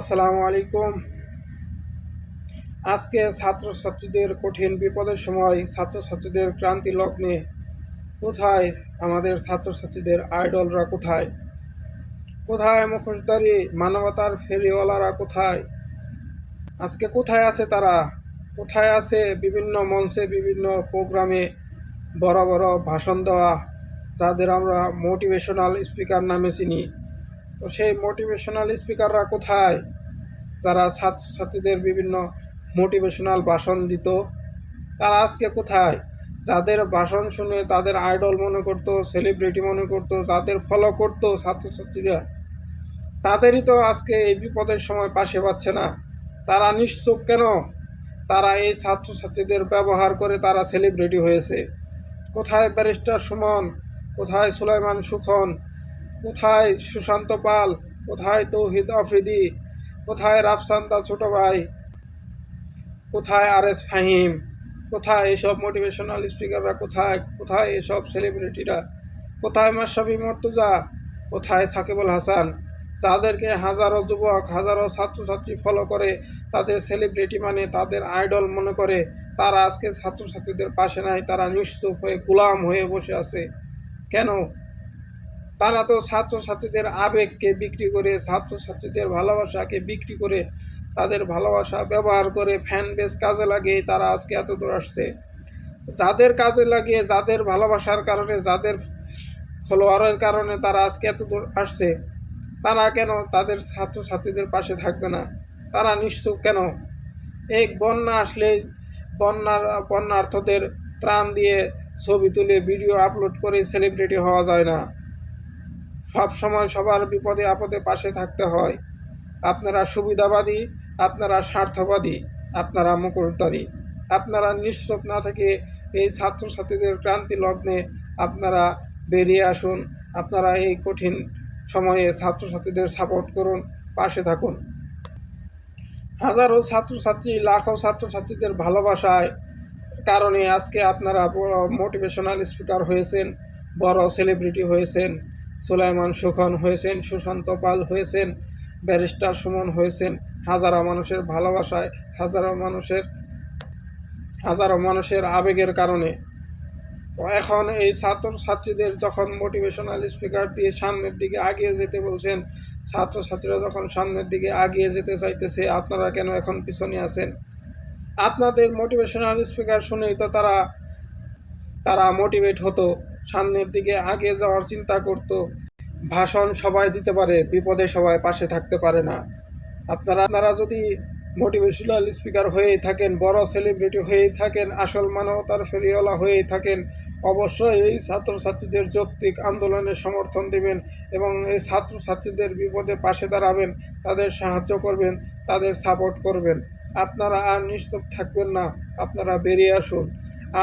আসসালামু আলাইকুম। আজকে ছাত্রছাত্রীদের কঠিন বিপদের সময় ছাত্রছাত্রীদের ক্রান্তি লগ্নে কোথায়? আমাদের ছাত্রছাত্রীদের আইডলরা কোথায়? কোথায় মুখোশধারী, মানবতার ফেরিওয়ালারা কোথায়? আজকে কোথায় আছে তারা? কোথায় আছে বিভিন্ন মঞ্চে, বিভিন্ন প্রোগ্রামে বড় বড় ভাষণ দেওয়া, যাদের আমরা মোটিভেশনাল স্পিকার নামে চিনি? তো সেই মোটিভেশনাল স্পিকাররা কোথায়? যারা ছাত্রছাত্রীদের বিভিন্ন মোটিভেশনাল ভাষণ দিত, তারা আজকে কোথায়? যাদের ভাষণ শুনে তাদের আইডল মনে করতো সেলিব্রিটি মনে করতো, যাদের ফলো করতো ছাত্রছাত্রীরা, তাদেরই তো আজকে এই বিপদের সময় পাশে পাচ্ছে না। তারা নিশ্চুপ কেন? তারা এই ছাত্রছাত্রীদের ব্যবহার করে তারা সেলিব্রিটি হয়েছে। কোথায় ব্যারিস্টার সুমন? কোথায় সুলাইমান সুখন? কোথায় সুশান্ত পাল? কোথায় তৌহিদ আফ্রিদি? কোথায় রাফসান্দা ছোট ভাই? কোথায় আর এস ফাহিম? কোথায় এসব মোটিভেশনাল স্পিকাররা কোথায় কোথায় এসব সেলিব্রিটিরা কোথায় মাসাবি মর্তুজা? কোথায় সাকিবুল হাসান? তাদেরকে হাজারো যুবক, হাজারো ছাত্রছাত্রী ফলো করে, তাদের সেলিব্রিটি মানে তাদের আইডল মনে করে, তারা আজকে ছাত্রছাত্রীদের পাশে নাই, তারা নিশ্চুপ হয়ে, গোলাম হয়ে বসে আছে। কেন? তারা তো ছাত্রছাত্রীদের আবেগকে বিক্রি করে, ছাত্রছাত্রীদের ভালোবাসাকে বিক্রি করে, তাদের ভালোবাসা ব্যবহার করে ফ্যান বেস কাজে লাগিয়ে তারা আজকে এত দূর আসছে। যাদের কাজে লাগিয়ে, যাদের ভালোবাসার কারণে, যাদের ফলোয়ারের কারণে তারা আজকে এত দূর আসছে, তারা কেন তাদের ছাত্রছাত্রীদের পাশে থাকবে না? তারা নিশ্চুপ কেন? এক বন্যা আসলে বন্যার, বন্যার্থদের ত্রাণ দিয়ে ছবি তুলে ভিডিও আপলোড করে সেলিব্রিটি হওয়া যায় না। সব সময় সবার বিপদে আপদে পাশে থাকতে হয়। আপনারা সুবিধাবাদী, আপনারা স্বার্থবাদী, আপনারা মুখোশধারী। আপনারা নিশ্চুপ না থেকে এই ছাত্রছাত্রীদের ক্রান্তি লগ্নে আপনারা বেরিয়ে আসুন। আপনারা এই কঠিন সময়ে ছাত্রছাত্রীদের সাপোর্ট করুন, পাশে থাকুন। হাজারো ছাত্রছাত্রী, লাখো ছাত্রছাত্রীদের ভালোবাসায় কারণে আজকে আপনারা মোটিভেশনাল স্পিকার হয়েছেন, বড় সেলিব্রিটি হয়েছেন। সুলাইমান সুখন হয়েছেন, সুশান্ত পাল হয়েছেন, ব্যারিস্টার সুমন হয়েছেন। হাজারো মানুষের ভালোবাসায়, হাজারো মানুষের হাজারো মানুষের আবেগের কারণে। তো এখন এই ছাত্রছাত্রীদের যখন মোটিভেশনাল স্পিকার দিয়ে সামনের দিকে আগিয়ে যেতে বলছেন, ছাত্রছাত্রীরা যখন সামনের দিকে আগিয়ে যেতে চাইতেছে, আপনারা কেন এখন পিছনে আছেন? আপনাদের মোটিভেশনাল স্পিকার শুনেই তো তারা তারা মোটিভেট হতো। সামনের দিকে আগে যাওয়ার চিন্তা করত। ভাষণ সবাই দিতে পারে, বিপদে সবাই পাশে থাকতে পারে না। আপনারা আপনারা যদি মোটিভেশনাল স্পিকার হয়েই থাকেন, বড় সেলিব্রিটি হয়েই থাকেন, আসল মানবতার ফেরিওয়ালা হয়েই থাকেন, অবশ্যই এই ছাত্রছাত্রীদের যৌক্তিক আন্দোলনে সমর্থন দিবেন এবং এই ছাত্রছাত্রীদের বিপদে পাশে দাঁড়াবেন, তাদের সাহায্য করবেন, তাদের সাপোর্ট করবেন। আপনারা আর নিশ্চুপ থাকবেন না, আপনারা বেরিয়ে আসুন।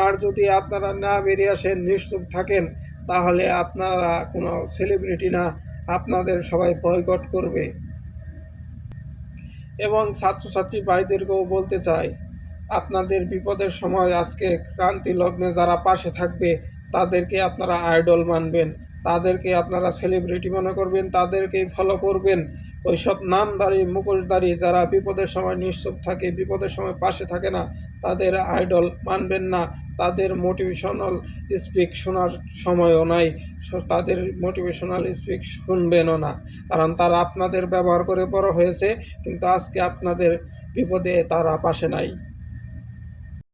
আর যদি আপনারা না বেরিয়ে আসেন, নিশ্চুপ থাকেন, তাহলে আপনারা কোনো সেলিব্রিটি না, আপনাদের সবাই বয়কট করবে। এবং ছাত্রছাত্রী ভাইদেরকেও বলতে চাই, আপনাদের বিপদের সময় আজকে ক্রান্তি লগ্নে যারা পাশে থাকবে, তাদেরকে আপনারা আইডল মানবেন, তাদেরকে আপনারা সেলিব্রিটি মনে করবেন, তাদেরকেই ফলো করবেন। ওইসব নামধারী, মুখোশধারী যারা বিপদের সময় নিশ্চুপ থাকে, বিপদের সময় পাশে থাকে না, তাদের আইডল মানবেন না। তাদের মোটিভেশনাল স্পিক শোনার সময়ও নাই, তাদের মোটিভেশনাল স্পিক শুনবেনও না। কারণ তারা আপনাদের ব্যবহার করে বড় হয়েছে, কিন্তু আজকে আপনাদের বিপদে তারা পাশে নাই।